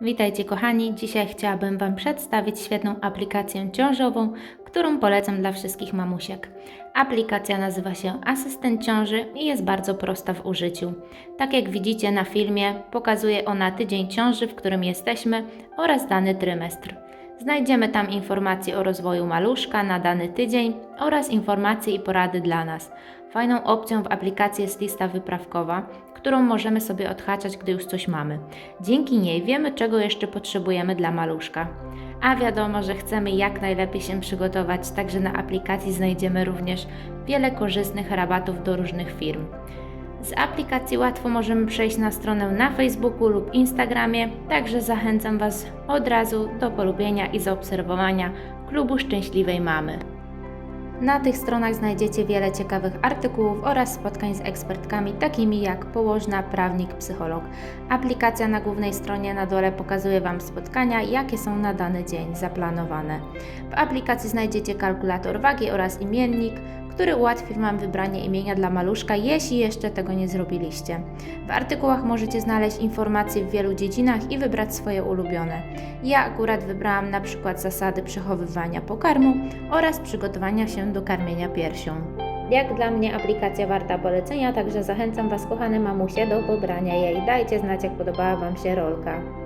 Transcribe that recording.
Witajcie kochani, dzisiaj chciałabym Wam przedstawić świetną aplikację ciążową, którą polecam dla wszystkich mamusiek. Aplikacja nazywa się Asystent Ciąży i jest bardzo prosta w użyciu. Tak jak widzicie na filmie, pokazuje ona tydzień ciąży, w którym jesteśmy oraz dany trymestr. Znajdziemy tam informacje o rozwoju maluszka na dany tydzień oraz informacje i porady dla nas. Fajną opcją w aplikacji jest lista wyprawkowa, którą możemy sobie odhaczać, gdy już coś mamy. Dzięki niej wiemy, czego jeszcze potrzebujemy dla maluszka. A wiadomo, że chcemy jak najlepiej się przygotować, także na aplikacji znajdziemy również wiele korzystnych rabatów do różnych firm. Z aplikacji łatwo możemy przejść na stronę na Facebooku lub Instagramie, także zachęcam Was od razu do polubienia i zaobserwowania klubu Szczęśliwej Mamy. Na tych stronach znajdziecie wiele ciekawych artykułów oraz spotkań z ekspertkami takimi jak położna, prawnik, psycholog. Aplikacja na głównej stronie na dole pokazuje Wam spotkania, jakie są na dany dzień zaplanowane. W aplikacji znajdziecie kalkulator wagi oraz imiennik, który ułatwi Wam wybranie imienia dla maluszka, jeśli jeszcze tego nie zrobiliście. W artykułach możecie znaleźć informacje w wielu dziedzinach i wybrać swoje ulubione. Ja akurat wybrałam na przykład zasady przechowywania pokarmu oraz przygotowania się do karmienia piersią. Jak dla mnie aplikacja warta polecenia, także zachęcam Was kochane mamusie do pobrania jej. Dajcie znać jak podobała Wam się rolka.